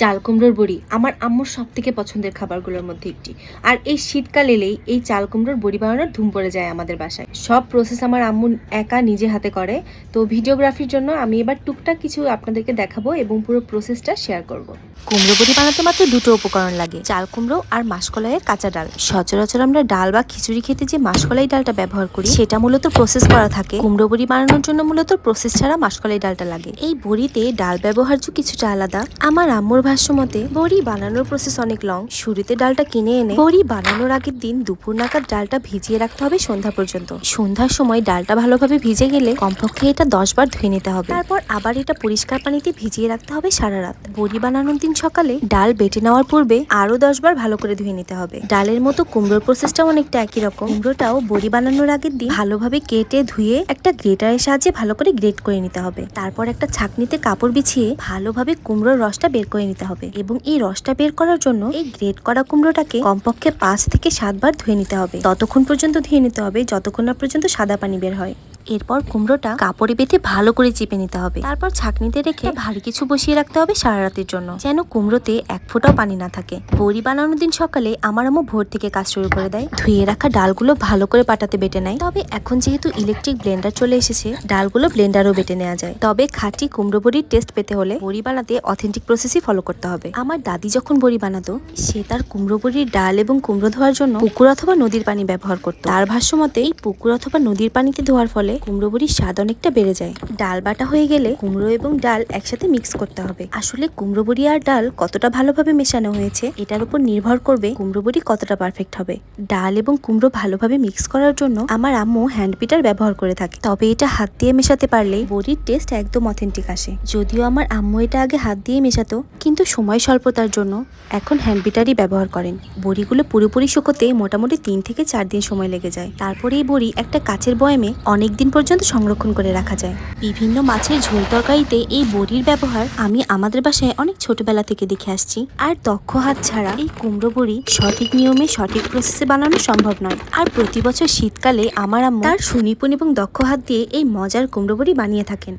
চাল কুমড়োর বড়ি আমার আম্মুর সব থেকে পছন্দের খাবারগুলোর মধ্যে একটি। আর এই শীতকাল এলেই এই চাল কুমড়োর বড়ি বানানোর ধুম পড়ে যায় আমাদের বাসায়। সব প্রসেস আমার আম্মু একা নিজে হাতে করে। তো ভিডিওগ্রাফির জন্য আমি এবার টুকটাক কিছু আপনাদেরকে দেখাবো এবং পুরো প্রসেসটা শেয়ার করব। কুমড়ো বড়ি বানাতে মাত্র দুটো উপকরণ লাগে। চাল কুমড়ো আর মাসকলাইয়ের কাঁচা ডাল। সচরাচর আমরা ডাল বা খিচুড়ি খেতে যে মাসকলাই ডালটা ব্যবহার করি, সেটা মূলত প্রসেস করা থাকে। কুমড়ো বড়ি বানানোর জন্য মূলত প্রসেস ছাড়া মাসকলাই ডালটা লাগে। এই বড়িতে ডাল ব্যবহার্য কিছুটা আলাদা। আমার আম্মুর ভাষ্য মতে বড়ি বানানোর প্রসেস অনেক লং শুরুতে ডালটা কিনে এনে, বড়ি বানানোর আগের দিন দুপুর নাগাদ ডালটা ভিজিয়ে রাখতে হবে সন্ধ্যা পর্যন্ত। সন্ধ্যার সময় ডালটা ভালোভাবে ভিজে গেলে কমপক্ষে এটা দশ বার ধুয়ে নিতে হবে। তারপর আবার এটা পরিষ্কার পানিতে ভিজিয়ে রাখতে হবে সারা রাত। বড়ি বানানোর দিন সকালে ডাল বেটে নেওয়ার পূর্বে আরও দশ বার ভালো করে ধুয়ে নিতে হবে। ডালের মতো কুমড়োর প্রসেসটাও অনেকটা একই রকম। কুমড়োটাও বড়ি বানানোর আগের দিন ভালোভাবে কেটে ধুয়ে একটা গ্রেটারের সাহায্যে ভালো করে গ্রেট করে নিতে হবে। তারপর একটা ছাকনিতে কাপড় বিছিয়ে ভালোভাবে কুমড়োর রসটা বের করে নিতে হবে এবং এই রসটা বের করার জন্য এই গ্রেট করা কুমড়োটাকে কমপক্ষে পাঁচ থেকে সাতবার ধুয়ে নিতে হবে। ততক্ষণ পর্যন্ত ধুয়ে নিতে হবে, যতক্ষণ না পর্যন্ত সাদা পানি বের হয়। এরপর কুমড়োটা কাপড়ে বেঁধে ভালো করে চেপে নিতে হবে। তারপর ছাকনিতে রেখে ভারী কিছু বসিয়ে রাখতে হবে সারা রাতের জন্য, যেন কুমড়োতে এক ফোঁটাও পানি না থাকে। বড়ি বানানোর দিন সকালে আমার আম্মু ভোর থেকে কাজ শুরু করে দেয়। ধুয়ে রাখা ডালগুলো ভালো করে পাটাতে বেটে নেয়। তবে এখন যেহেতু ইলেকট্রিক ব্লেন্ডার চলে এসেছে, ডালগুলো ব্লেন্ডারও বেটে নেওয়া যায়। তবে খাঁটি কুমড়ো বড়ির টেস্ট পেতে হলে বড়ি বানাতে অথেন্টিক প্রসেসই ফলো করতে হবে। আমার দাদি যখন বড়ি বানাতো, সে তার কুমড়ো বড়ির ডাল এবং কুমড়ো ধোয়ার জন্য পুকুর অথবা নদীর পানি ব্যবহার করতো। তার ভাষ্য মতে এই পুকুর অথবা নদীর পানিতে ধোয়ার ফলে কুমড়ো বড়ির স্বাদ অনেকটা বেড়ে যায়। ডাল বাটা হয়ে গেলে কুমড়ো এবং ডাল একসাথে মিক্স করতে হবে। আসলে কুমড়ো বড়ি আর ডাল কতটা ভালোভাবে মেশানো হয়েছে, এটার উপর নির্ভর করবে কুমড়ো বড়ি কতটা পারফেক্ট হবে। ডাল এবং কুমড়ো ভালোভাবে মিক্স করার জন্য আমার আম্মু হ্যান্ড পিটার ব্যবহার করে থাকে। তবে এটা হাত দিয়ে মেশাতে পারলে বড়ির টেস্ট একদম অথেন্টিক আসে। যদিও আমার আম্মু এটা আগে হাত দিয়ে মেশাতো, কিন্তু সময় স্বল্পতার জন্য এখন হ্যান্ড পিটারই ব্যবহার করেন। বড়িগুলো পুরোপুরি শুকোতে মোটামুটি তিন থেকে চার দিন সময় লেগে যায়। তারপরে এই বড়ি একটা কাচের বয়ামে অনেক দিন পর্যন্ত সংরক্ষণ করে রাখা যায়। বিভিন্ন মাছের ঝোল তরকারিতে এই বড়ির ব্যবহার আমি আমাদের বাসায় অনেক ছোটবেলা থেকে দেখে আসছি। আর দক্ষ হাত ছাড়া এই কুমড়ো বড়ি সঠিক নিয়মে, সঠিক প্রসেসে বানানো সম্ভব নয়। আর প্রতি বছর শীতকালে আমার আম্মা তার সুনিপুণ এবং দক্ষ হাত দিয়ে এই মজার কুমড়ো বড়ি বানিয়ে থাকেন।